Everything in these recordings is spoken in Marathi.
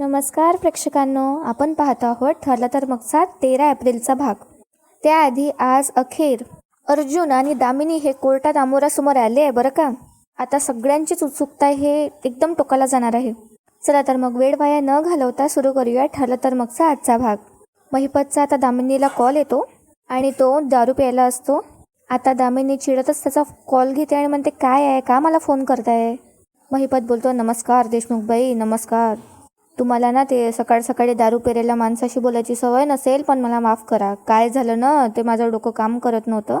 नमस्कार प्रेक्षकांनो आपण पाहत आहोत ठरला तर मगचा तेरा एप्रिलचा भाग. त्याआधी आज अखेर अर्जुन आणि दामिनी हे कोर्टात आमोरासमोर आले आहे बरं का? आता सगळ्यांचीच उत्सुकता हे एकदम टोकाला जाणार आहे. चला तर मग वेळ वाया न घालवता सुरू करूया ठरलं तर मगचा आजचा भाग. महिपतचा आता दामिनीला कॉल येतो आणि तो दारू प्यायला असतो. आता दामिनी चिडतच त्याचा कॉल घेते आणि म्हणते काय आहे? का मला फोन करताय? महिपत बोलतो नमस्कार देशमुखबाई नमस्कार. तुम्हाला ना ते सकाळ सकाळी दारू पेरेला माणसाशी बोलायची सवय नसेल पण मला माफ करा. काय झालं ना ते माझं डोकं काम करत नव्हतं.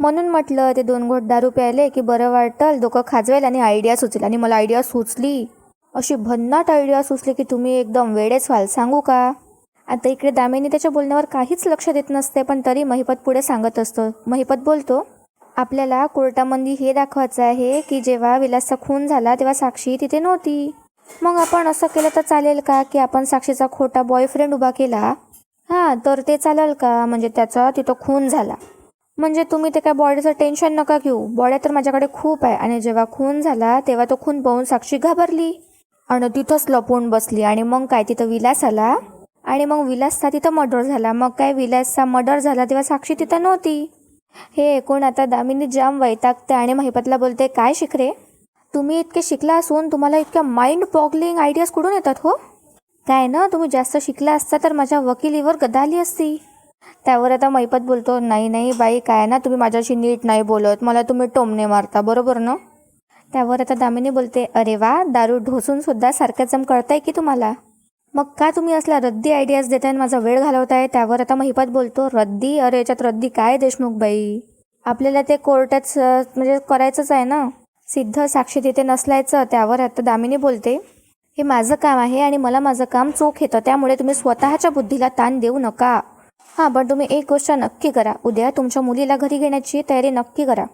म्हणून म्हटलं ते दोन घोट दारू प्यायले की बरं वाटेल डोकं खाजवेल आणि आयडिया सुचेल. आणि मला आयडिया सुचली. अशी भन्नाट आयडिया सुचली की तुम्ही एकदम वेळेच व्हाल. सांगू का? आता इकडे दामिनी त्याच्या बोलण्यावर काहीच लक्ष देत नसते पण तरी महिपत पुढे सांगत असतो. महिपत बोलतो आपल्याला कोर्टामध्ये हे दाखवायचं आहे की जेव्हा विलासचा खून झाला तेव्हा साक्षी तिथे नव्हती. मग आपण असं केलं तर चालेल का की आपण साक्षीचा खोटा बॉयफ्रेंड उभा केला? हां तर ते चालेल का? म्हणजे त्याचा तिथं खून झाला. म्हणजे तुम्ही ते काय बॉडीचं टेन्शन नका घेऊ. बॉड्या तर माझ्याकडे खूप आहे आणि जेव्हा खून झाला तेव्हा तो खून पाहून साक्षी घाबरली. आणि तिथंच लपवून बसली. आणि मग काय? तिथं विलास आला. आणि मग विलासचा तिथं मर्डर झाला. मग काय? विलासचा मर्डर झाला तेव्हा साक्षी तिथं नव्हती. हे ऐकून आता दामिनी जाम वैतागते आणि महिपतला बोलते काय शिकरे तुम्ही इतके शिकला असून तुम्हाला इतक्या माइंड पॉगलिंग आयडियाज कुठून येतात हो? काय ना तुम्ही जास्त शिकला असता तर माझ्या वकिलीवर गदाली असती. त्यावर आता मैपत बोलतो नाही नाही बाई काय ना तुम्ही माझ्याशी नीट नाही बोलत. मला तुम्ही टोमणे मारता बरोबर ना? त्यावर आता दामिनी बोलते अरे वा दारू ढोसून सुद्धा सारखं कळताय की तुम्हाला? मग का तुम्ही असला रद्दी आयडियाज देताय माझा वेळ घालवताय? त्यावर आता महिपत बोलतो रद्दी? अरे याच्यात रद्दी काय देशमुख बाई? आपल्याला ते कोर्टात म्हणजे करायचंच आहे ना. सिद्ध साक्षी तिथे नसलायचं त्यावर आता दामिनी बोलते हे माझं काम आहे आणि मला माझं काम चोख येतं त्यामुळे तुम्ही स्वतःच्या बुद्धीला ताण देऊ नका. हां पण तुम्ही एक गोष्ट नक्की करा. उद्या तुमच्या मुलीला घरी घेण्याची तयारी नक्की करा.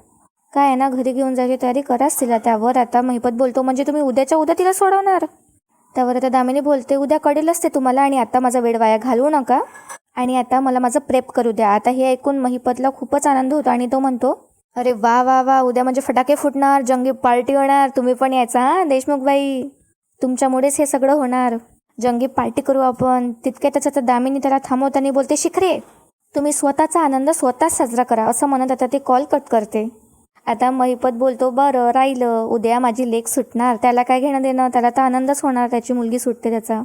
काय आहे ना घरी घेऊन जायची तयारी कराच तिला. त्यावर आता महिपत बोलतो म्हणजे तुम्ही उद्याच्या उद्या तिला सोडवणार? त्यावर आता दामिनी बोलते उद्या कळेलच ते तुम्हाला आणि आता माझा वेळ वाया घालवू नका. आणि आता मला माझं प्रेप करू द्या. आता हे ऐकून महिपतला खूपच आनंद होतो आणि तो म्हणतो अरे वा वा वा. उद्या म्हणजे फटाके फुटणार जंगी पार्टी होणार. तुम्ही पण यायचा हां देशमुखबाई तुमच्यामुळेच हे सगळं होणार. जंगी पार्टी करू आपण. तितक्या त्याचं तर दामिनी त्याला थांबवताना बोलते शिखरे तुम्ही स्वतःचा आनंद स्वतःच साजरा करा. असं म्हणत आता ते कॉल कट करते. आता महिपत बोलतो बरं राहिलं. उद्या माझी लेख सुटणार. त्याला काय घेणं देणं त्याला तर आनंदच होणार. त्याची मुलगी सुटते त्याचा.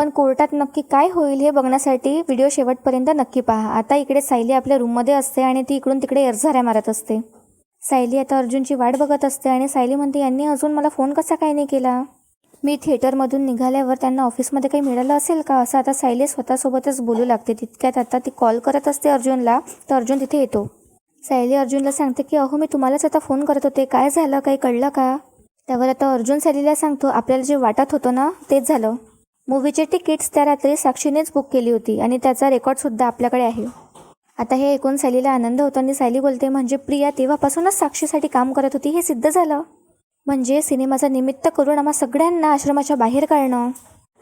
पण कोर्टात नक्की काय होईल हे बघण्यासाठी व्हिडिओ शेवटपर्यंत नक्की पहा. आता इकडे सायली आपल्या रूममध्ये असते आणि ती इकडून तिकडे एरझाऱ्या मारत असते. सायली आता अर्जुनची वाट बघत असते आणि सायली म्हणते यांनी अजून मला फोन कसा काय नाही केला? मी थिएटरमधून निघाल्यावर त्यांना ऑफिसमध्ये काही मिळालं असेल का? असं आता सायली स्वतःसोबतच बोलू लागते. तितक्यात आता ती कॉल करत असते अर्जुनला तर अर्जुन तिथे येतो. सायली अर्जुनला सांगते की अहो मी तुम्हालाच आता फोन करत होते. काय झालं? काही कळलं का? त्यावर आता अर्जुन सायलीला सांगतो आपल्याला जे वाटत होतं ना तेच झालं. मूवीचे तिकीट्स त्या रात्री साक्षीनेच बुक केली होती आणि त्याचा रेकॉर्डसुद्धा आपल्याकडे आहे. आता हे ऐकून सायलीला आनंद होतो आणि सायली बोलते म्हणजे प्रिया तेव्हापासूनच साक्षीसाठी काम करत होती हे सिद्ध झालं. म्हणजे सिनेमाचा निमित्त करून आम्हा सगळ्यांना आश्रमाच्या बाहेर काढणं.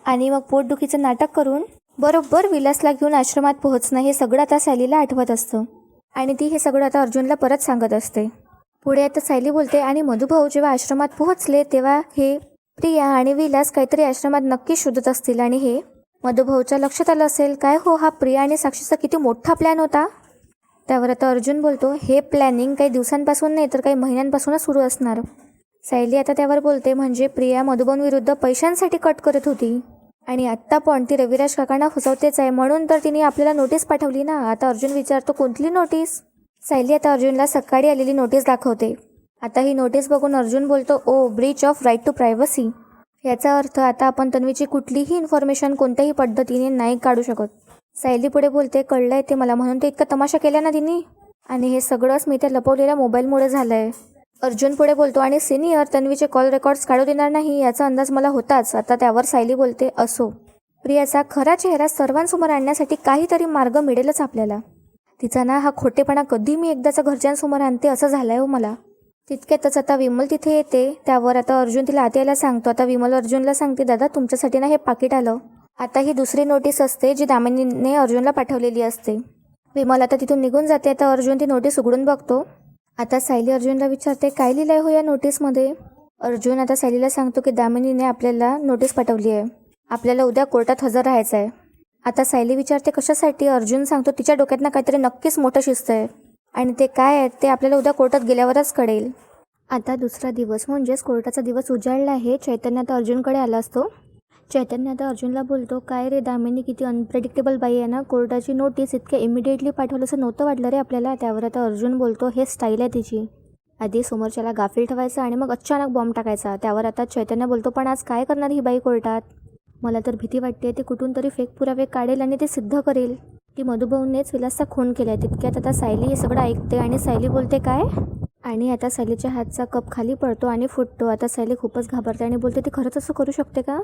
आणि मग पोटदुखीचं नाटक करून बरोबर विलासला घेऊन आश्रमात पोहोचणं हे सगळं आता सायलीला आठवत असतं. आणि ती हे सगळं आता अर्जुनला परत सांगत असते. पुढे आता सायली बोलते आणि मधुभाऊ जेव्हा आश्रमात पोहोचले तेव्हा हे प्रिया आणि विलास काहीतरी आश्रमात नक्की शोधत असतील आणि हे मधुभाऊच्या लक्षात आलं असेल काय हो हा प्रिया आणि साक्षीचा किती मोठा प्लॅन होता? त्यावर आता अर्जुन बोलतो हे प्लॅनिंग काही दिवसांपासून नाही तर काही महिन्यांपासूनच सुरू असणार. सायली आता त्यावर बोलते म्हणजे प्रिया मधुबनविरुद्ध पैशांसाठी कट करत होती. आणि आत्ता पण ती रविराज काकांना फसवतेच आहे म्हणून तर तिने आपल्याला नोटीस पाठवली ना. आता अर्जुन विचारतो कोणती नोटीस सायली आता अर्जुनला सकाळी आलेली नोटीस दाखवते. आता ही नोटीस बघून अर्जुन बोलतो ओ breach of right to privacy याचा अर्थ आता आपण तन्वीची कुठलीही इन्फॉर्मेशन कोणत्याही पद्धतीने नाही काढू शकत. सायली पुढे बोलते कळलंय ते मला म्हणून ते इतका तमाशा केला ना तिने? आणि हे सगळंच मी त्या लपवलेल्या मोबाईलमुळे झालं आहे अर्जुन पुढे बोलतो आणि सिनियर तन्वीचे कॉल रेकॉर्ड्स काढू देणार नाही याचा अंदाज मला होताच. आता त्यावर सायली बोलते असो. प्रियाचा खरा चेहरा सर्वांसमोर आणण्यासाठी काहीतरी मार्ग मिळेलच आपल्याला. तिचा ना हा खोटेपणा कधी मी एकदाचा घरच्यांसमोर आणते असं झालंय हो मला. तितक्यातच आता विमल तिथे येते त्यावर आता अर्जुन तिला आत यायला सांगतो. आता विमल अर्जुनला सांगते दादा तुमच्यासाठी ना हे पाकिट आलं. आता ही दुसरी नोटीस असते जी दामिनीने अर्जुनला पाठवलेली असते. विमल आता तिथून निघून जाते. आता अर्जुन ती नोटीस उघडून बघतो. आता सायली अर्जुनला विचारते काय लिहिलंय हो या नोटीसमध्ये अर्जुन आता सायलीला सांगतो की दामिनीने आपल्याला नोटीस पाठवली आहे. आपल्याला उद्या कोर्टात हजर राहायचं आहे आता सायली विचारते कशासाठी? अर्जुन सांगतो तिच्या डोक्यातनं काहीतरी नक्कीच मोठं शिस्त आहे. आणि ते काय आहेत ते आपल्याला उद्या कोर्टात गेल्यावरच कळेल. आता दुसरा दिवस म्हणजेच कोर्टाचा दिवस उजाळला आहे. चैतन्य आता अर्जुनकडे आला असतो. चैतन्य आता अर्जुनला बोलतो काय रे दामिनी किती अनप्रेडिक्टेबल बाई आहे ना. कोर्टाची नोटीस इतक्या इमिडिएटली पाठवलं असं नव्हतं वाटलं रे आपल्याला. त्यावर आता अर्जुन बोलतो हे स्टाईल आहे तिची. आधी समोरच्याला गाफील ठेवायचा आणि मग अचानक बॉम्ब टाकायचा. त्यावर आता चैतन्य बोलतो पण आज काय करणार ही बाई कोर्टात? मला तर भीती वाटते ती कुठून तरी फेक पुरावे काढेल आणि ते सिद्ध करेल. की मधुभाऊनेच विलासचा खून आहे तितक्यात आता सायली हे सगळं ऐकते आणि सायली बोलते काय? आणि आता सायलीच्या हातचा कप खाली पडतो आणि फुटतो. आता सायली खूपच घाबरते आणि बोलते ती खरंच असं करू शकते का?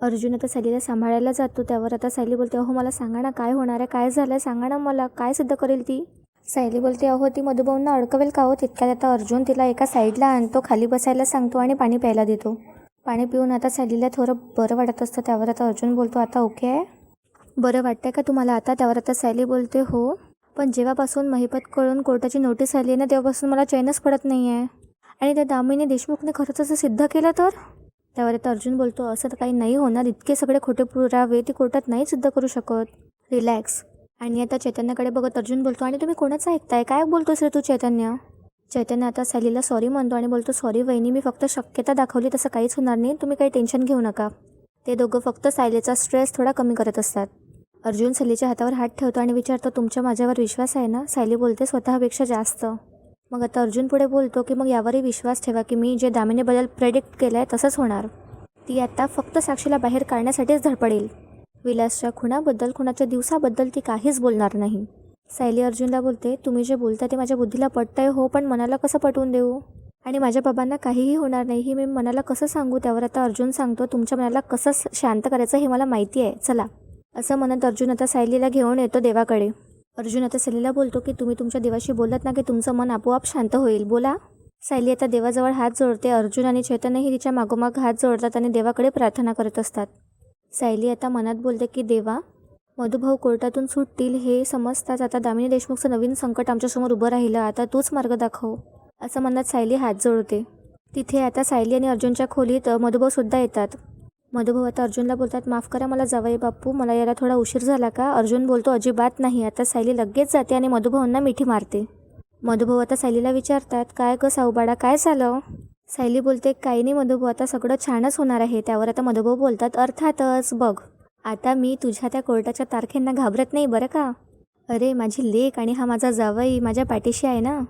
अर्जुन आता सायलीला सांभाळायला जातो. त्यावर आता सायली बोलते अहो मला सांगा ना काय होणार आहे? काय झालं आहे सांगा ना मला काय सिद्ध करेल ती? सायली बोलते अहो ती मधुभाऊंना अडकवेल का हो? तितक्यात आता अर्जुन तिला एका साईडला आणतो खाली बसायला सांगतो आणि पाणी प्यायला देतो. पाणी पिऊन आता सायलीला थोडं बरं वाटत असतं. त्यावर आता अर्जुन बोलतो आता ओके आहे? बरं वाटतंय का तुम्हाला? आता त्यावर आता सॅली बोलते हो. पण जेव्हापासून महिपतकडून कोर्टाची नोटीस आली आहे ना तेव्हापासून मला चैनच पडत नाही आहे आणि त्या दामिनी देशमुखने खरंच असं सिद्ध केलं तर? त्यावर आता अर्जुन बोलतो असं तर काही नाही होणार. इतके सगळे खोटे पुरावे ती कोर्टात नाही सिद्ध करू शकत. रिलॅक्स. आणि आता चैतन्याकडे बघत अर्जुन बोलतो आणि तुम्ही कोणाचं ऐकताय? काय बोलतोस रे तू चैतन्य? चैतन्य आता सॅलीला सॉरी म्हणतो आणि बोलतो सॉरी वहिनी मी फक्त शक्यता दाखवली तसं काहीच होणार नाही. तुम्ही काही टेन्शन घेऊ नका. ते दोघं फक्त सायलीचा स्ट्रेस थोडा कमी करत असतात. अर्जुन सायलीच्या हातावर हात ठेवतो आणि विचारतो तुमच्या माझ्यावर विश्वास आहे ना? सायली बोलते स्वतःपेक्षा जास्त. मग आता अर्जुन पुढे बोलतो की मग यावरही विश्वास ठेवा की मी जे दामिनीबद्दल प्रेडिक्ट केलं आहे तसंच होणार. ती आता फक्त साक्षीला बाहेर काढण्यासाठीच धडपडेल. विलासच्या खुणाबद्दल खुणाच्या दिवसाबद्दल ती काहीच बोलणार नाही. सायली अर्जुनला बोलते तुम्ही जे बोलता ते माझ्या बुद्धीला पटतंय हो पण मनाला कसं पटवून देऊ? आणि माझ्या बाबांना काहीही होणार नाही ही मी मनाला कसं सांगू? त्यावर आता अर्जुन सांगतो तुमच्या मनाला कसं शांत करायचं हे मला माहिती आहे. चला. असं म्हणत अर्जुन आता सायलीला घेऊन येतो देवाकडे. अर्जुन आता सायलीला बोलतो की तुम्ही तुमच्या देवाशी बोलत ना की तुमचं मन आपोआप शांत होईल. बोला. सायली आता देवाजवळ हात जोडते. अर्जुन आणि चैतन्यही तिच्या मागोमाग हात जोडतात आणि देवाकडे प्रार्थना करत असतात. सायली आता मनात बोलते की देवा मधुभाऊ कोर्टातून सुटतील हे समजताच आता दामिनी देशमुखचं नवीन संकट आमच्यासमोर उभं राहिलं. आता तूच मार्ग दाखव. असं मनात सायली हात जोडते. तिथे आता सायली आणि अर्जुनच्या खोलीत अ, मधुभाऊसुद्धा येतात. मधुभाऊ आता अर्जुनला बोलतात माफ करा मला जावई बापू मला याला थोडा उशीर झाला का? अर्जुन बोलतो अजिबात नाही आता सायली लगेच जाते आणि मधुभाऊंना मिठी मारते. मधुभाऊ आता सायलीला विचारतात काय ग साऊबाडा काय झालं? सायली बोलते काही नाही मधुभाऊ आता सगळं छानच होणार आहे त्यावर आता मधुभाऊ बोलतात अर्थातच बघ आता मी तुझ्या त्या कोर्टाच्या तारखेंना घाबरत नाही बरं का? अरे माझी लेक आणि हा माझा जावई माझ्या पाठीशी आहे ना?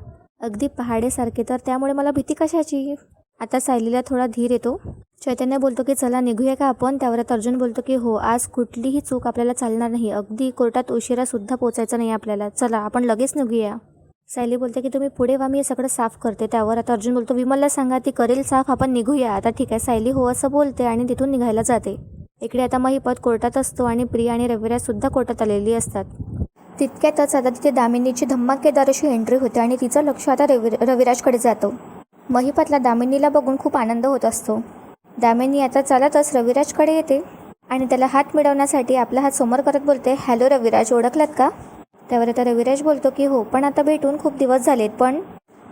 अगदी पहाडेसारखे तर त्यामुळे मला भीती कशाची? आता सायलीला थोडा धीर येतो. चैतन्य बोलतो की चला निघूया का आपण? त्यावर आता अर्जुन बोलतो की हो आज कुठलीही चूक आपल्याला चालणार नाही. अगदी कोर्टात उशिरासुद्धा पोचायचं नाही आपल्याला. चला आपण लगेच निघूया. सायली बोलते की तुम्ही पुढे वा मी हे सगळं साफ करते. त्यावर आता अर्जुन बोलतो विमलला सांगा ती करेल साफ आपण निघूया. आता ठीक आहे सायली हो असं बोलते आणि तिथून निघायला जाते. इकडे आता महिपत कोर्टात असतो आणि प्रिया आणि रविराजसुद्धा कोर्टात आलेली असतात. तितक्यातच आता तिथे दामिनीची धम्माकेदार अशी एंट्री होते आणि तिचं लक्ष आता रवि रविराजकडे जातं. महिपतला दामिनीला बघून खूप आनंद होत असतो. दामिनी आता चालतच रविराजकडे येते आणि त्याला हात मिळवण्यासाठी आपला हात समोर करत बोलते हॅलो रविराज ओळखलात का? त्यावर आता रविराज बोलतो की हो पण आता भेटून खूप दिवस झालेत पण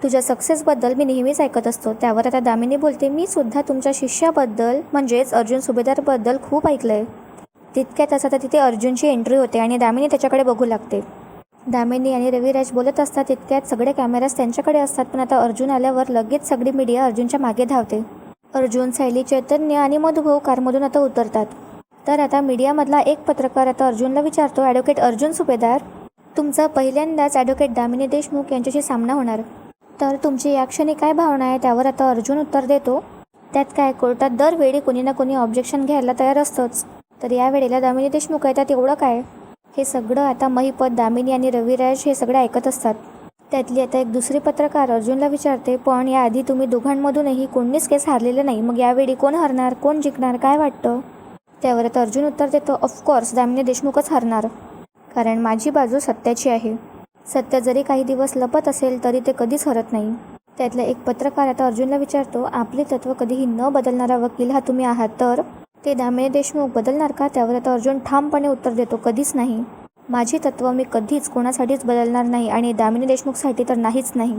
तुझ्या सक्सेसबद्दल मी नेहमीच ऐकत असतो. त्यावर आता दामिनी बोलते मी सुद्धा तुमच्या शिष्याबद्दल म्हणजेच अर्जुन सुभेदारबद्दल खूप ऐकलं आहे तितक्यातच आता तिथे अर्जुनची एंट्री होते आणि दामिनी त्याच्याकडे बघू लागते. दामिनी आणि रविराज बोलत असतात तितक्यात सगळे कॅमेराज त्यांच्याकडे असतात पण आता अर्जुन आल्यावर लगेच सगळी मीडिया अर्जुनच्या मागे धावते. अर्जुन सायली चैतन्य आणि मधुभाऊ कारमधून आता उतरतात. तर आता मीडियामधला एक पत्रकार आता अर्जुनला विचारतो ॲडव्होकेट अर्जुन सुभेदार तुमचा पहिल्यांदाच ॲडव्होकेट दामिनी देशमुख यांच्याशी सामना होणार. तर तुमची या क्षणी काय भावना आहे त्यावर आता अर्जुन उत्तर देतो त्यात काय कोर्टात दरवेळी कोणी ना कोणी ऑब्जेक्शन घ्यायला तयार असतंच. तर यावेळेला दामिनी देशमुख आहे त्यात एवढं काय? हे सगळं आता महिपत दामिनी आणि रविराज हे सगळं ऐकत असतात. त्यातली आता एक दुसरी पत्रकार अर्जुनला विचारते पण याआधी तुम्ही दोघांमधूनही कोणीच केस हारलेलं नाही. मग यावेळी कोण हरणार? कोण जिंकणार? काय वाटतं? त्यावर आता अर्जुन उत्तर देतो ऑफकोर्स दामिनी देशमुखच हरणार. कारण माझी बाजू सत्याची आहे. सत्य जरी काही दिवस लपत असेल तरी ते कधीच हरत नाही. त्यातला एक पत्रकार आता अर्जुनला विचारतो आपली तत्व कधीही न बदलणारा वकील हा तुम्ही आहात तर? ते दामिनी देशमुख बदलणार का? त्यावर आता अर्जुन ठामपणे उत्तर देतो कधीच नाही. माझी तत्व मी कधीच कोणासाठीच बदलणार नाही आणि दामिनी देशमुखसाठी तर नाहीच नाही.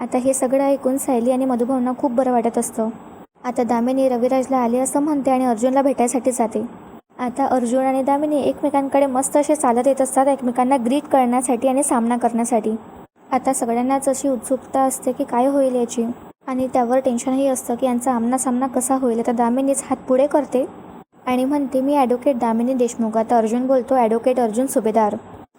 आता हे सगळं ऐकून सायली आणि मधुभावना खूप बरं वाटत असतं. आता दामिनी रविराजला आले असं म्हणते आणि अर्जुनला भेटायसाठी जाते. आता अर्जुन आणि दामिनी एकमेकांकडे मस्त असे चालत येत असतात एकमेकांना ग्रीट करण्यासाठी आणि सामना करण्यासाठी. आता सगळ्यांनाच अशी उत्सुकता असते की काय होईल याची. आणि त्यावर टेन्शनही असतं की यांचा आमना सामना कसा होईल. आता दामिनीच हात पुढे करते. आणि म्हणते मी ॲडव्होकेट दामिनी देशमुख. आता अर्जुन बोलतो ॲडव्होकेट अर्जुन सुभेदार.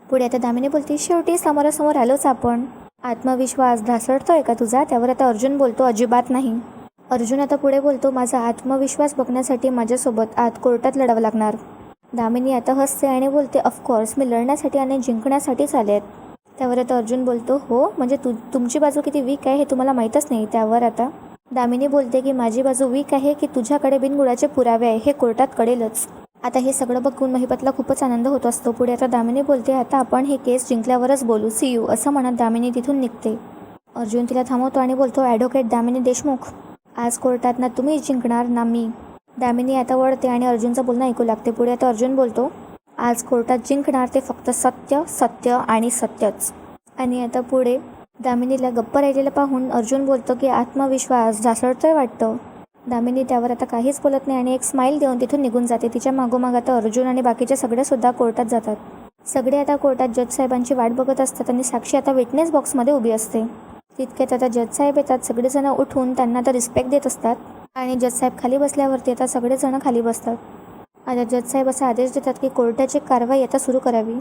पुढे आता दामिनी बोलते शेवटी समोरासमोर आलोच आपण. आत्मविश्वास ढासळतोय का तुझा? त्यावर आता अर्जुन बोलतो अजिबात नाही. अर्जुन आता पुढे बोलतो माझा आत्मविश्वास बघण्यासाठी माझ्यासोबत आत कोर्टात लढावं लागणार. दामिनी आता हसते आणि बोलते ऑफकोर्स मी लढण्यासाठी आणि जिंकण्यासाठीच आले आहेत त्यावर आता अर्जुन बोलतो हो म्हणजे तु तुमची बाजू किती वीक आहे हे तुम्हाला माहीतच नाही. त्यावर आता दामिनी बोलते की माझी बाजू वीक आहे की तुझ्याकडे बिनगुळाचे पुरावे आहे हे कोर्टात कळेलच. आता हे सगळं बघून महिपतला खूपच आनंद होत असतो. पुढे आता दामिनी बोलते आता आपण हे केस जिंकल्यावरच बोलू. सी यू असं म्हणत दामिनी तिथून निघते. अर्जुन तिला थांबवतो आणि बोलतो ॲडव्होकेट दामिनी देशमुख आज कोर्टात ना तुम्ही जिंकणार ना मी. दामिनी आता वळते आणि अर्जुनचं बोलणं ऐकू लागते. पुढे आता अर्जुन बोलतो आज कोर्टात जिंकणार ते फक्त सत्य सत्य आणि सत्यच. आणि आता पुढे दामिनीला गप्प राहिलेलं पाहून अर्जुन बोलतो की आत्मविश्वास ढासळतोय वाटतं. दामिनी त्यावर आता काहीच बोलत नाही आणि एक स्माईल देऊन तिथून निघून जाते. तिच्या मागोमाग आता अर्जुन आणि बाकीचे सगळे सुद्धा कोर्टात जातात. सगळे आता कोर्टात जज साहेबांची वाट बघत असतात आणि साक्षी आता विटनेस बॉक्समध्ये उभी असते. तितक्यात आता जज साहेब येतात. सगळेजण उठून त्यांना आता रिस्पेक्ट देत असतात आणि जज साहेब खाली बसल्यावरती आता सगळेजण खाली बसतात. आता जज साहेब असा आदेश देतात की कोर्टाची कारवाई आता सुरू करावी.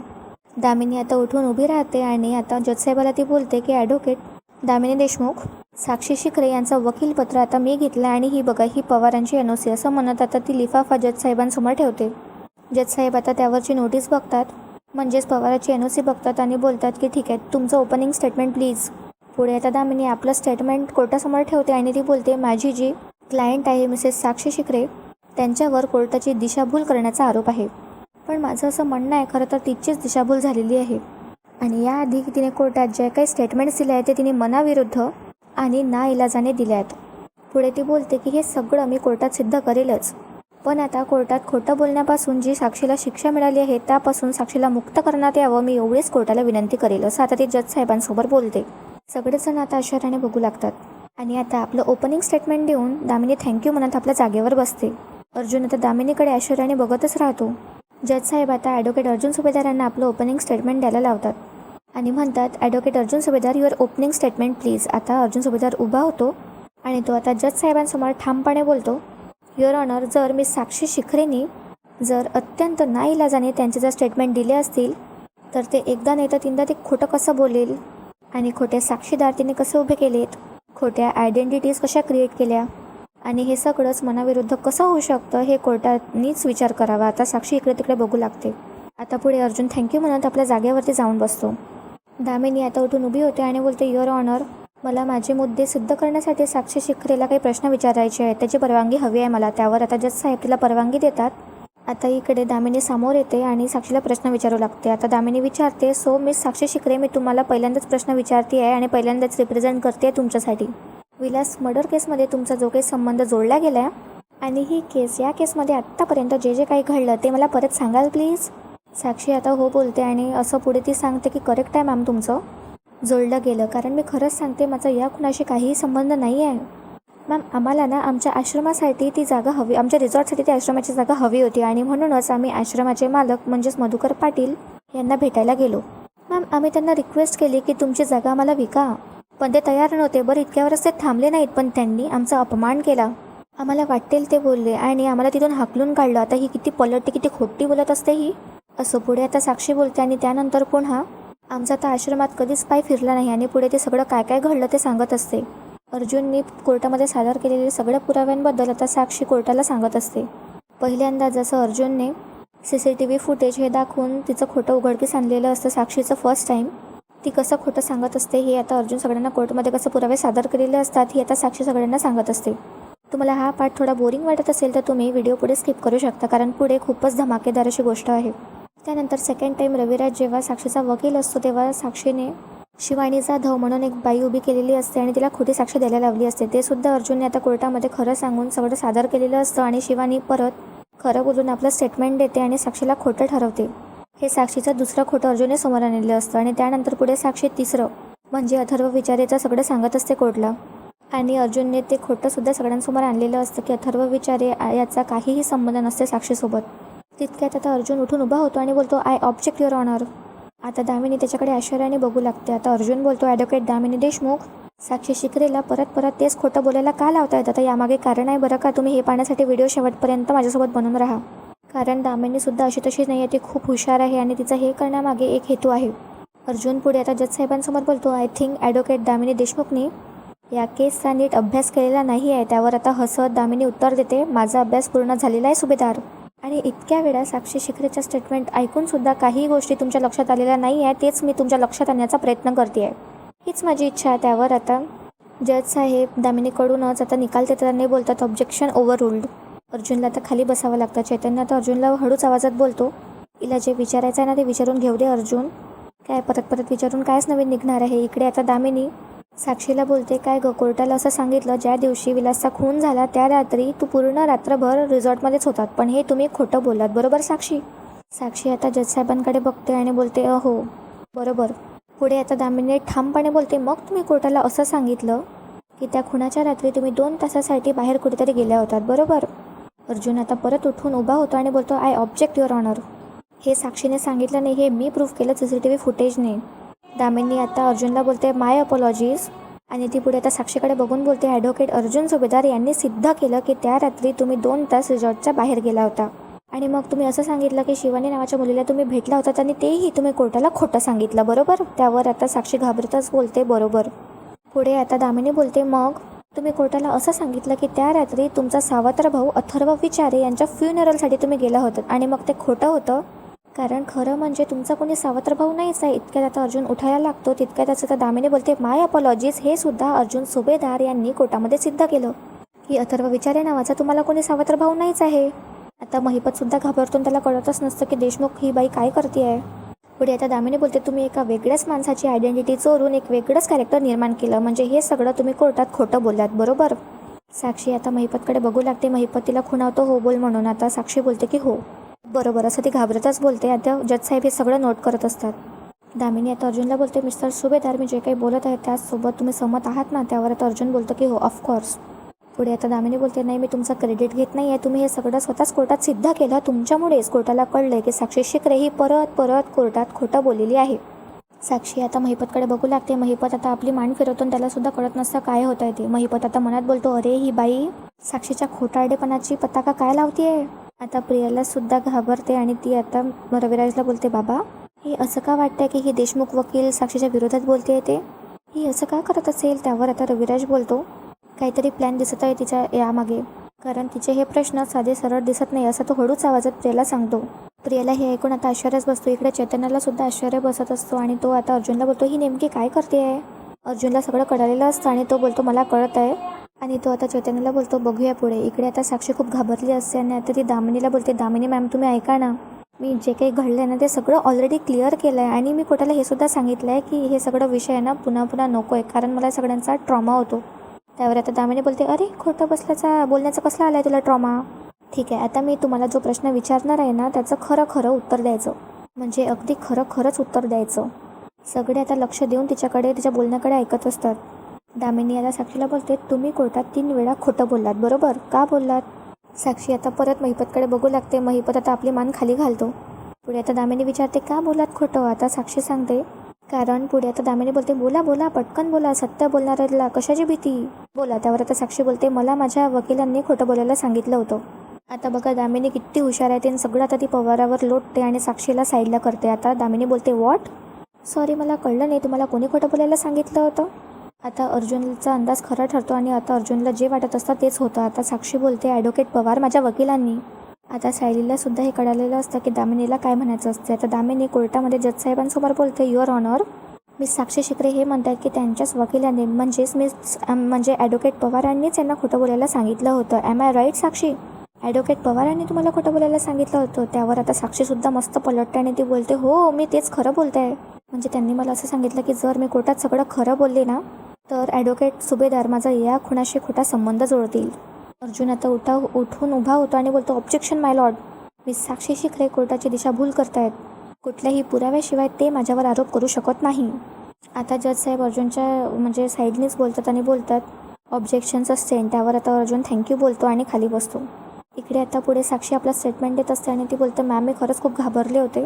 दामिनी आता उठून उभी राहते आणि आता जजसाहेबाला ती बोलते की ॲडव्होकेट दामिनी देशमुख साक्षी शिखरे यांचं वकीलपत्र आता मी घेतलं आणि ही बघा ही पवारांची एन ओ सी असं म्हणत आता ती लिफाफा जजसाहेबांसमोर ठेवते. जजसाहेब आता त्यावरची नोटीस बघतात. म्हणजेच पवाराची एन ओ सी बघतात आणि बोलतात की ठीक आहे तुमचं ओपनिंग स्टेटमेंट प्लीज पुढे आता दामिनी आपलं स्टेटमेंट कोर्टासमोर ठेवते आणि ती बोलते माझी जी क्लायंट आहे मिसेस साक्षी शिखरे त्यांच्यावर कोर्टाची दिशाभूल करण्याचा आरोप आहे. पण माझं असं म्हणणं आहे खरं तर तिचीच दिशाभूल झालेली आहे. आणि याआधी तिने कोर्टात जे काही स्टेटमेंट्स दिले आहेत ते तिने मनाविरुद्ध आणि ना इलाजाने दिले आहेत. पुढे ती बोलते की हे सगळं मी कोर्टात सिद्ध करेलच. पण आता कोर्टात खोटं बोलण्यापासून जी साक्षीला शिक्षा मिळाली आहे त्यापासून साक्षीला मुक्त करण्यात यावं मी एवढीच कोर्टाला विनंती करेल असं आता ती जज साहेबांसोबत बोलते. सगळेजण आता आश्चर्याने बघू लागतात. आणि आता आपलं ओपनिंग स्टेटमेंट देऊन दामिनी थँक्यू म्हणत आपल्या जागेवर बसते. अर्जुन आता दामिनीकडे आश्चर्याने बघतच राहतो. जज साहेब आता ॲडव्होकेट अर्जुन सुभेदार यांना आपलं ओपनिंग स्टेटमेंट द्यायला लावतात. आणि म्हणतात advocate Arjun Subhedar your opening statement please आता अर्जुन सुभेदार उभा होतो आणि तो आता जज साहेबांसमोर ठामपणे बोलतो युअर ऑनर जर मी साक्षी शिखरेनी जर अत्यंत नाईलाजाने त्यांचे जर स्टेटमेंट दिले असतील तर ते एकदा नाही तर तीनदा ते खोटं कसं बोलेल? आणि खोटे साक्षीदार तिने कसे उभे केलेत? खोट्या आयडेंटिटीज कशा क्रिएट केल्या? आणि हे सगळंच मनाविरुद्ध कसं होऊ शकतं हे कोर्टानेच विचार करावा. आता साक्षी इकडे तिकडे बघू लागते. आता पुढे अर्जुन थँक्यू म्हणत आपल्या जागेवरती जाऊन बसतो. दामिनी आता उठून उभी होते आणि बोलते युअर ऑनर मला माझे मुद्दे सिद्ध करण्यासाठी साक्षी शिखरेला काही प्रश्न विचारायचे आहेत. त्याची परवानगी हवी आहे मला. त्यावर आता जज साहेब तिला परवानगी देतात. आता इकडे दामिनी समोर येते आणि साक्षीला प्रश्न विचारू लागते. आता दामिनी विचारते सो मिस साक्षी शिखरे मी तुम्हाला पहिल्यांदाच प्रश्न विचारते आहे आणि पहिल्यांदाच रिप्रेझेंट करते तुमच्यासाठी. विलास मर्डर केसमध्ये तुमचा जो काही संबंध जोडला गेला आणि ही केस या केसमध्ये आत्तापर्यंत जे जे काही घडलं ते मला परत सांगाल प्लीज साक्षी आता हो बोलते आणि असं पुढे ती सांगते की करेक्ट आहे मॅम तुमचं. जोडलं गेलं. कारण मी खरंच सांगते माझा या कुणाशी काहीही संबंध नाही आहे मॅम आम्हाला ना आमच्या आश्रमासाठी ती जागा हवी आमच्या रिसॉर्टसाठी ती आश्रमाची जागा हवी होती आणि म्हणूनच आम्ही आश्रमाचे मालक म्हणजेच मधुकर पाटील यांना भेटायला गेलो. मॅम आम्ही त्यांना रिक्वेस्ट केली की तुमची जागा आम्हाला विका. पण ते तयार नव्हते बरं इतक्यावरच ते थांबले नाहीत. पण त्यांनी आमचा अपमान केला. आम्हाला वाटेल ते बोलले आणि आम्हाला तिथून हाकलून काढलं. आता ही किती पलटते किती खोटी बोलत असते ही? असं पुढे आता साक्षी बोलते आणि त्यानंतर पुन्हा आमचा आता आश्रमात कधीच पाय फिरला नाही आणि पुढे ते सगळं काय काय घडलं ते सांगत असते. अर्जुननी कोर्टामध्ये सादर केलेले सगळ्या पुराव्यांबद्दल आता साक्षी कोर्टाला सांगत असते. पहिल्यांदा जसं अर्जुनने C C T V footage हे दाखवून तिचं खोटं उघडकीस आणलेलं असतं साक्षीचं फर्स्ट टाईम ती कसं खोटं सांगत असते हे आता अर्जुन सगळ्यांना कोर्टमध्ये कसं पुरावे सादर केलेले असतात ही आता साक्षी सगळ्यांना सांगत असते. तुम्हाला हा पाठ थोडा बोरिंग वाटत असेल तर तुम्ही व्हिडिओ पुढे स्किप करू शकता कारण पुढे खूपच धमाकेदार अशी गोष्ट आहे. त्यानंतर सेकंड टाईम रविराज जेव्हा साक्षीचा वकील असतो तेव्हा साक्षीने शिवानी जाधव म्हणून एक बाई उभी केलेली असते आणि तिला खोटी साक्ष द्यायला लावली असते. ते सुद्धा अर्जुनने आता कोर्टामध्ये खरं सांगून सगळं सादर केलेलं असतं आणि शिवानी परत खरं बोलून आपलं स्टेटमेंट देते आणि साक्षीला खोटं ठरवते. हे साक्षीचं दुसरं खोटं अर्जुनने समोर आणलेलं असतं आणि त्यानंतर पुढे साक्षी तिसरं म्हणजे अथर्व विचारेचं सगळं सांगत असते कोर्टला. आणि अर्जुनने ते खोटंसुद्धा सगळ्यांसमोर आणलेलं असतं की अथर्व विचारे याचा काहीही संबंध नसते साक्षीसोबत. तितक्यात आता अर्जुन उठून उभा होतो आणि बोलतो आय ऑब्जेक्ट युअर ऑनर आता दामिनी त्याच्याकडे आश्चर्याने बघू लागते. आता अर्जुन बोलतो ॲडव्होकेट दामिनी देशमुख साक्षी शिकरेला परत परत तेच खोटं बोलायला का लावतायत? आता यामागे कारण आहे बरं का? तुम्ही हे पाहण्यासाठी व्हिडिओ शेवटपर्यंत माझ्यासोबत बनून राहा. कारण दामिनीसुद्धा अशी तशी नाही आहे ती खूप हुशार आहे आणि तिचा हे करण्यामागे एक हेतू आहे. अर्जुन पुढे आता जज साहेबांसमोर बोलतो आय थिंक ॲडव्होकेट दामिनी देशमुखनी या केसचा नीट अभ्यास केलेला नाही आहे. त्यावर आता हसत दामिनी उत्तर देते माझा अभ्यास पूर्ण झालेला आहे सुभेदार. आणि इतक्या वेळा साक्षी शिखरेच्या स्टेटमेंट ऐकूनसुद्धा काही गोष्टी तुमच्या लक्षात आलेल्या नाही आहे तेच मी तुमच्या लक्षात आणण्याचा प्रयत्न करते आहे हीच माझी इच्छा आहे. त्यावर आता जज साहेब दामिनीकडूनच आता निकाल देताना बोलतात ऑब्जेक्शन ओव्हर रुल्ड अर्जुनला आता खाली बसावं लागतं. चैतन्य आता अर्जुनला हळूच आवाजात बोलतो तिला जे विचारायचं आहे ना ते विचारून घेऊ दे अर्जुन. काय परत परत विचारून कायच नवीन निघणार आहे? इकडे आता दामिनी साक्षीला बोलते काय ग कोर्टाला असं सांगितलं ज्या दिवशी विलासचा खून झाला त्या रात्री तू पूर्ण रात्रभर रिझॉर्टमध्येच होतात. पण हे तुम्ही खोटं बोललात बरोबर साक्षी? साक्षी आता जजसाहेबांकडे बघते आणि बोलते अहो बरोबर. पुढे आता दामिनी ठामपणे बोलते मग तुम्ही कोर्टाला असं सांगितलं की त्या खुनाच्या रात्री तुम्ही दोन तासासाठी बाहेर कुठेतरी गेल्या होतात बरोबर? अर्जुन आता परत उठून उभा होतो आणि बोलतो आय ऑब्जेक्ट युअर ऑनर हे साक्षीने सांगितलं नाही हे मी प्रूफ केलं सी सी टी व्ही फुटेजने दामिनी आता अर्जुनला बोलते माय अपॉलॉजीज आणि ती पुढे आता साक्षीकडे बघून बोलते ॲडव्होकेट अर्जुन सुभेदार यांनी सिद्ध केलं की त्या रात्री तुम्ही दोन तास रिझॉर्टच्या बाहेर गेला होता. आणि मग तुम्ही असं सांगितलं की शिवानी नावाच्या मुलीला तुम्ही भेटला होता आणि तेही तुम्ही कोर्टाला खोटं सांगितलं बरोबर? त्यावर आता साक्षी घाबरतच बोलते बरोबर. पुढे आता दामिनी बोलते मग? तुम्ही कोर्टाला असं सांगितलं की त्या रात्री तुमचा सावत्र भाऊ अथर्व विचारे यांच्या फ्युनरलसाठी तुम्ही गेला होतात आणि मग ते खोटं होतं? कारण खरं म्हणजे तुमचा कोणी सावत्र भाऊ नाहीच आहे. इतक्यात आता अर्जुन उठायला लागतो तितक्या त्याचं तर दामिनी बोलते माय अपॉलॉजीज हे सुद्धा अर्जुन सुभेदार यांनी कोर्टामध्ये सिद्ध केलं. की अथर्व विचारे नावाचा तुम्हाला कोणी सावत्र भाऊ नाहीच आहे? आता महिपत सुद्धा घाबरतून त्याला कळतच नसतं की देशमुख ही बाई काय करते आहे पुढे आता दामिनी बोलते तुम्ही एका वेगळ्याच माणसाची आयडेंटिटी चोरून एक वेगळंच कॅरेक्टर निर्माण केलं. म्हणजे हे सगळं तुम्ही कोर्टात खोटं बोललात बरोबर? साक्षी आता महिपतकडे बघू लागते. महिपत तिला खुणावतो हो बोल म्हणून. आता साक्षी बोलते की हो. बरोबर असं ती घाबरतच बोलते. आता जज साहेब हे सगळं नोट करत असतात. दामिनी आता अर्जुनला बोलते मिस्टर सुभेदार मी जे काही बोलत आहे त्याचसोबत तुम्ही सहमत आहात ना? त्यावर आता अर्जुन बोलतो की हो ऑफकोर्स पुढे आता दामिनी बोलते नाही मी तुमचं क्रेडिट घेत नाही आहे तुम्ही हे सगळं स्वतःच कोर्टात सिद्ध केलं. तुमच्यामुळेच कोर्टाला कळलं की साक्षी शिकरे ही परत परत कोर्टात खोटं बोललेली आहे. साक्षी आता महिपतकडे बघू लागते. महिपत आता आपली मान फिरवतो त्याला सुद्धा कळत नसतं काय होत आहे ते. महिपत आता मनात बोलतो अरे ही बाई साक्षीच्या खोटारडेपणाची पताका काय लावतीये? आता प्रियाला सुद्धा घाबरते आणि ती आता रविराजला बोलते बाबा हे असं का वाटतंय की ही देशमुख वकील साक्षीच्या विरोधात बोलते ते? ही असं का करत असेल? त्यावर आता रविराज बोलतो काहीतरी प्लॅन दिसत आहे तिच्या यामागे. कारण तिचे हे प्रश्न साधे सरळ दिसत नाही असं तो हळूच आवाजात प्रियाला सांगतो. प्रियाला हे ऐकून आता आश्चर्यच बसतो. इकडे चैतन्याला सुद्धा आश्चर्य बसत असतो आणि तो आता अर्जुनला बोलतो ही नेमकी काय करते आहे? अर्जुनला सगळं कळालेलं असतं आणि तो बोलतो मला कळत आहे. आणि तो आता चैतन्याला बोलतो बघूया पुढे. इकडे आता साक्षी खूप घाबरली असते आणि आता ती दामिनीला बोलते दामिनी मॅम तुम्ही ऐका ना. मी जे काही घडलं आहे ना ते सगळं ऑलरेडी क्लिअर केलं आहे आणि मी कोटाला हे सुद्धा सांगितलं आहे की हे सगळं विषय आहे ना पुन्हा पुन्हा नको आहे. कारण मला सगळ्यांचा ट्रॉमा होतो. त्यावर आता दामिनी बोलते अरे खोटं बसल्याचा बोलण्याचा कसला आला आहे तुला ट्रॉमा ठीक आहे आता मी तुम्हाला जो प्रश्न विचारणार आहे ना त्याचं खरं खरं उत्तर द्यायचं. म्हणजे अगदी खरं खरंच उत्तर द्यायचं? सगळे आता लक्ष देऊन तिच्याकडे तिच्या बोलण्याकडे ऐकत असतात. दामिनी आता साक्षीला बोलते तुम्ही कोर्टात तीन वेळा खोटं बोललात बरोबर? का बोललात? साक्षी आता परत महिपतकडे बघू लागते महिपत आता आपली मान खाली घालतो. पुढे आता दामिनी विचारते का बोलात खोटं? आता साक्षी सांगते कारण पुढे आता दामिनी बोलते बोला बोला पटकन बोला सत्य बोलणाऱ्याला कशाची भीती? बोला त्यावर आता साक्षी बोलते मला माझ्या वकिलांनी खोटं बोलायला सांगितलं होतं. आता बघा दामिनी किती हुशार आहे ते सगळं आता ती पवारावर लोटते आणि साक्षीला साईडला करते. आता दामिनी बोलते वॉट सॉरी मला कळलं नाही तुम्हाला कोणी खोटं बोलायला सांगितलं होतं? आता अर्जुनचा अंदाज खरा ठरतो आणि आता अर्जुनला जे वाटत असतं तेच होतं. आता साक्षी बोलते ॲडव्होकेट पवार माझ्या वकिलांनी. आता सायलीला सुद्धा हे कळालेलं असतं की दामिनीला काय म्हणायचं असते आता दामिनी कोर्टामध्ये जज साहेबांसमोर बोलते युअर ऑनर मी साक्षी शिकरे हे म्हणतात की त्यांच्याच वकिलाने म्हणजेच मी म्हणजे ॲडव्होकेट पवारांनीच यांना खोटं बोलायला सांगितलं होतं. Am I right Sakshi? Advocate पवारांनी तुम्हाला खोटं बोलायला सांगितलं होतं. त्यावर आता साक्षीसुद्धा मस्त पलटते आणि ती बोलते हो मी तेच खरं बोलते आहे म्हणजे त्यांनी मला असं सांगितलं की जर मी कोर्टात सगळं खरं बोलले ना तर ॲडव्होकेट सुभेदार माझा या खुणाशी खोटा संबंध जोडतील. अर्जुन आता उठा उठून उभा होतो आणि बोलतो ऑब्जेक्शन माय लॉर्ड मी साक्षी शिखरे कोर्टाची दिशाभूल करतायत. कुठल्याही पुराव्याशिवाय ते माझ्यावर आरोप करू शकत नाही. आता जज साहेब अर्जुनच्या म्हणजे साईडनेच बोलतात आणि बोलतात ऑब्जेक्शन्स असते त्यावर आता अर्जुन थँक्यू बोलतो आणि खाली बसतो. इकडे आता पुढे साक्षी आपला स्टेटमेंट देत असते आणि ती बोलते मॅम मी खरंच खूप घाबरले होते.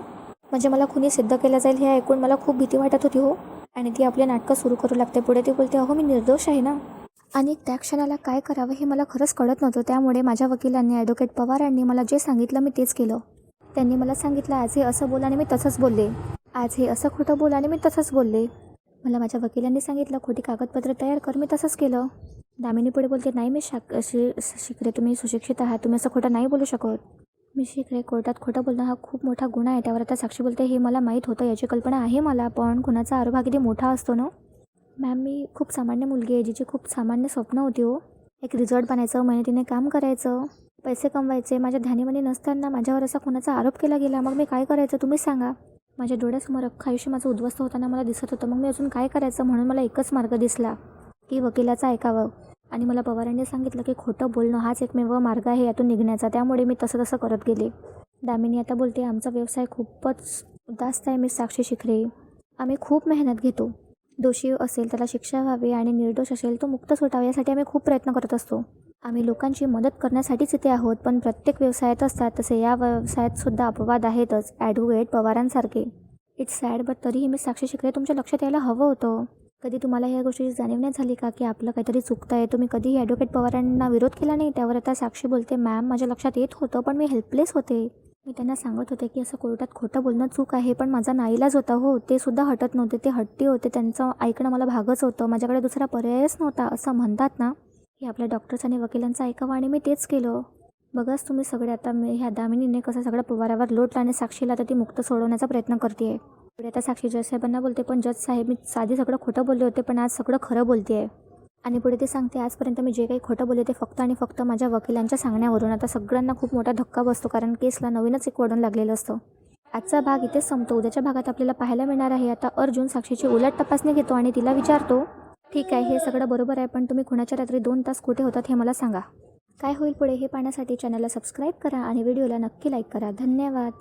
म्हणजे मला कुणी सिद्ध केलं जाईल हे ऐकून मला खूप भीती वाटत होती हो. आणि ती आपले नाटकं सुरू करू लागते. पुढे ती बोलते अहो मी निर्दोष आहे ना. आणि त्या क्षणाला काय करावं हे मला खरंच कळत नव्हतं. त्यामुळे माझ्या वकिलांनी ॲडव्होकेट पवारांनी मला जे सांगितलं मी तेच केलं. त्यांनी मला सांगितलं आज हे असं बोल आणि मी तसंच बोलले. आज हे असं खोटं बोल आणि मी तसंच बोलले. मला माझ्या वकिलांनी सांगितलं खोटी कागदपत्र तयार कर मी तसंच केलं. दामिनी पुढे बोलते नाही मी शाक शि शिकरे तुम्ही सुशिक्षित आहात. तुम्ही असं खोटं नाही बोलू शकत. मी शिकरे कोर्टात खोटं बोलणं हा खूप मोठा गुन्हा आहे. त्यावर आता साक्षी बोलते हे मला माहीत होतं. याची कल्पना आहे मला पण कुणाचा आरोप हा किती मोठा असतो ना? मॅम मी खूप सामान्य मुलगी आहे जिची खूप सामान्य स्वप्न होती हो. एक रिझॉर्ट बनायचं मेहनतीने काम करायचं पैसे कमवायचे माझ्या ध्यानीमध्ये नसताना माझ्यावर असा कोणाचा आरोप केला गेला मग मी काय करायचं तुम्हीच सांगा. माझ्या डोळ्यासमोर अख्खं आयुष्य माझं उद्ध्वस्त होताना मला दिसत होतं मग मी अजून काय करायचं म्हणून मला एकच मार्ग दिसला की वकिलाचं ऐकावं. आणि मला पवारांनी सांगितलं की खोटं बोलणं हाच एकमेव मार्ग आहे यातून निघण्याचा. त्यामुळे मी तसं तसं करत गेले. दामिनी आता बोलते आमचा व्यवसाय खूपच उदास्त आहे मी साक्षी शिखरे. आम्ही खूप मेहनत घेतो. दोषी असेल त्याला शिक्षा व्हावी आणि निर्दोष असेल तो मुक्त सुटावा यासाठी आम्ही खूप प्रयत्न करत असतो. आम्ही लोकांची मदत करण्यासाठीच इथे आहोत पण प्रत्येक व्यवसायात असतात तसे या व्यवसायात सुद्धा अपवाद आहेतच ॲडव्होकेट पवारांसारखे. इट्स सॅड बट तरीही मी साक्षी शिकले तुमच्या लक्षात यायला हवं होतं. कधी तुम्हाला ह्या गोष्टीची जाणीव नाही झाली का की आपलं काहीतरी चुकतं आहे? तुम्ही कधीही ॲडव्होकेट पवारांना विरोध केला नाही त्यावर आता साक्षी बोलते मॅम माझ्या लक्षात येत होतं पण मी हेल्पलेस होते. मी त्यांना सांगत होते की असं कोर्टात खोटं बोलणं चूक आहे पण माझा नाईलाज होता हो. ते सुद्धा हटत नव्हते ते हट्टी होते त्यांचं ऐकणं मला भागच होतं. माझ्याकडे दुसरा पर्यायच नव्हता असं म्हणतात ना. हे आपल्या डॉक्टर्स आणि वकिलांचं ऐकावं आणि मी तेच केलं. बघाच तुम्ही सगळे आता मी ह्या दामिनीने कसं सगळ्या पवारावर लोटला आणि साक्षीला तर ती मुक्त सोडवण्याचा प्रयत्न करते पुढे आता साक्षी जज साहेबांना बोलते पण जज साहेब मी साधी सगळं खोटं बोलले होते पण आज सगळं खरं बोलते आहे आणि पुढे ते सांगते आजपर्यंत मी जे काही खोटं बोलले ते फक्त आणि फक्त माझ्या वकिलांच्या सांगण्यावरून. आता सगळ्यांना खूप मोठा धक्का बसतो कारण केसला नवीनच एक वळण लागलेलं असतं. आजचा भाग इथेच संपतो. उद्याच्या भागात आपल्याला पाहायला मिळणार आहे. आता अर्जुन साक्षीची उलट तपासणी घेतो आणि तिला विचारतो ठीक आहे हे सगळं बरोबर आहे पण तुम्ही खुणाच्या रात्री दोन तास कुठे होतात हे मला सांगा. काय होईल पुढे हे पाहण्यासाठी चॅनलला सबस्क्राईब करा आणि व्हिडिओला नक्की लाईक करा. धन्यवाद.